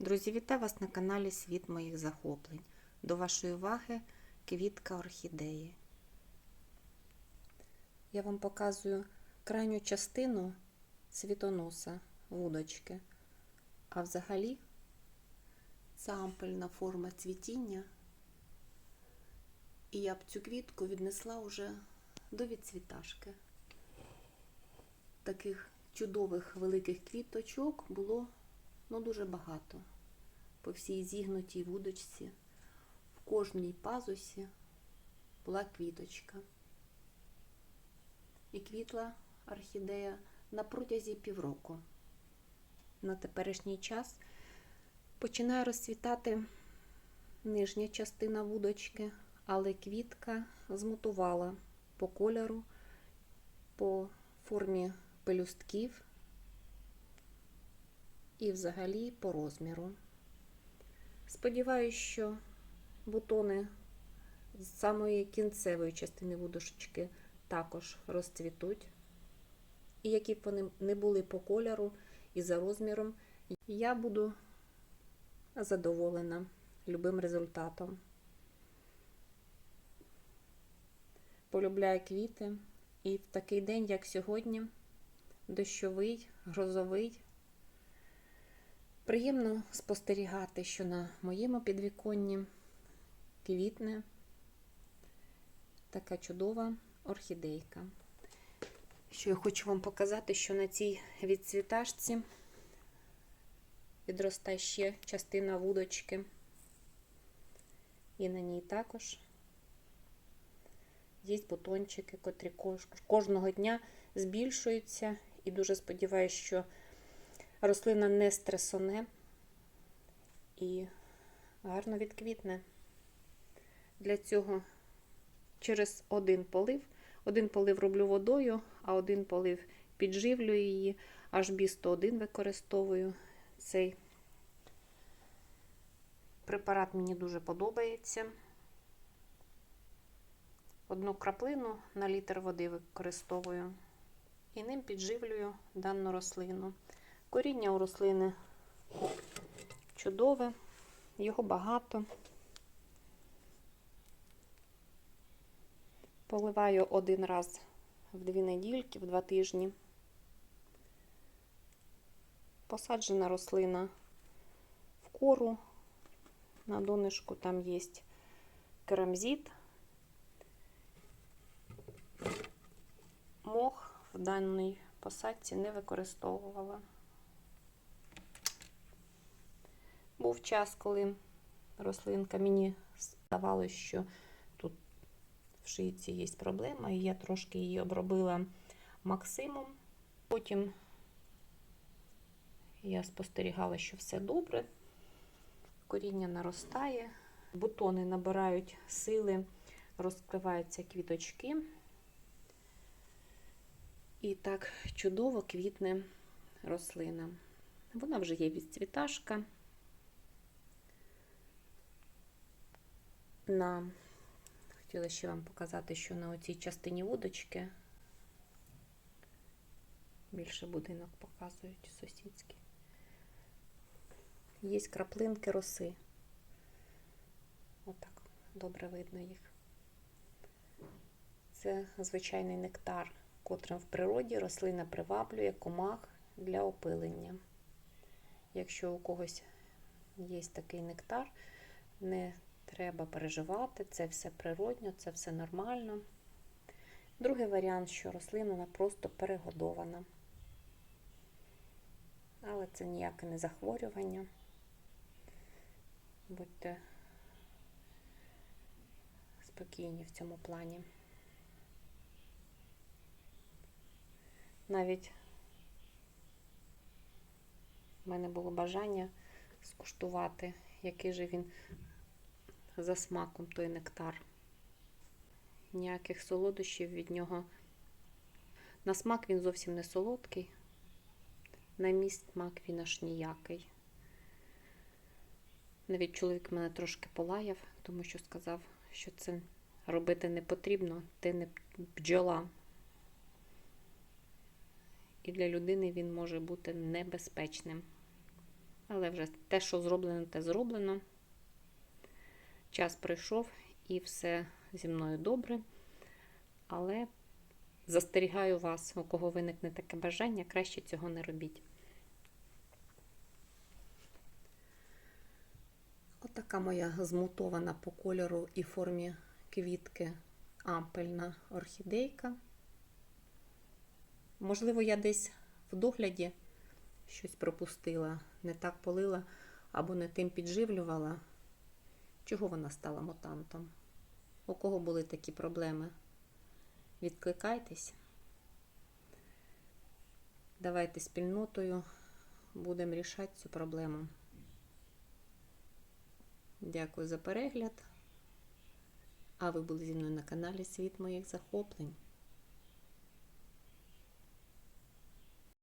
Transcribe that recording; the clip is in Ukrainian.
Друзі, вітаю вас на каналі Світ моїх захоплень. До вашої уваги квітка орхідеї. Я вам показую крайню частину цвітоноса вудочки. А взагалі це ампельна форма цвітіння. І я б цю квітку віднесла уже до відцвіташки. Таких чудових великих квіточок було ну дуже багато. По всій зігнутій вудочці, в кожній пазусі була квіточка. І квітла орхідея на протязі півроку. На теперішній час починає розцвітати нижня частина вудочки, але квітка змутувала по кольору, по формі пелюстків і взагалі по розміру. Сподіваюсь, що бутони з самої кінцевої частини вудочки також розцвітуть. І які б вони не були по кольору і за розміром, я буду задоволена любим результатом. Полюбляю квіти, і в такий день, як сьогодні, дощовий, грозовий. Приємно спостерігати, що на моєму підвіконні квітне така чудова орхідейка. Що я хочу вам показати, що на цій відцвіташці відростає ще частина вудочки. І на ній також є бутончики, котрі кожного дня збільшуються. І дуже сподіваюся, що рослина не стресоне і гарно відквітне. Для цього через один полив. Один полив роблю водою, а один полив підживлюю її, аж бі 101 використовую. Цей препарат мені дуже подобається. Одну краплину на літр води використовую і ним підживлюю дану рослину. Коріння у рослини чудове, його багато. Поливаю один раз в дві недільки, в два тижні. Посаджена рослина в кору. На донышку там є керамзит. Мох в даній посадці не використовувала. Був час, коли рослинка мені здавалося, що тут в шийці є проблема, і я трошки її обробила максимум. Потім я спостерігала, що все добре, коріння наростає, бутони набирають сили, розкриваються квіточки. І так чудово квітне рослина. Вона вже є відцвіташка. На хотіла ще вам показати, що на оцій частині вудочки більше будинок показують сусідський. Є краплинки роси. Отак, добре видно їх. Це звичайний нектар, котрим в природі рослина приваблює комах для опилення. Якщо у когось є такий нектар, не треба переживати, це все природньо, це все нормально. Другий варіант, що рослина вона просто перегодована. Але це ніяке не захворювання. Будьте спокійні в цьому плані. Навіть в мене було бажання скуштувати, який же він за смаком той нектар. Ніяких солодощів від нього. На смак він зовсім не солодкий, на мій смак він аж ніякий. Навіть чоловік мене трошки полаяв, тому що сказав, що це робити не потрібно, ти не бджола. І для людини він може бути небезпечним. Але вже те, що зроблено, те зроблено. Час прийшов і все зі мною добре. Але застерігаю вас, у кого виникне таке бажання, краще цього не робіть. Отака моя змутована по кольору і формі квітки ампельна орхідейка. Можливо, я десь в догляді щось пропустила, не так полила або не тим підживлювала. Чого вона стала мутантом? У кого були такі проблеми? Відкликайтесь. Давайте спільнотою будемо рішати цю проблему. Дякую за перегляд. А ви були зі мною на каналі Світ моїх захоплень.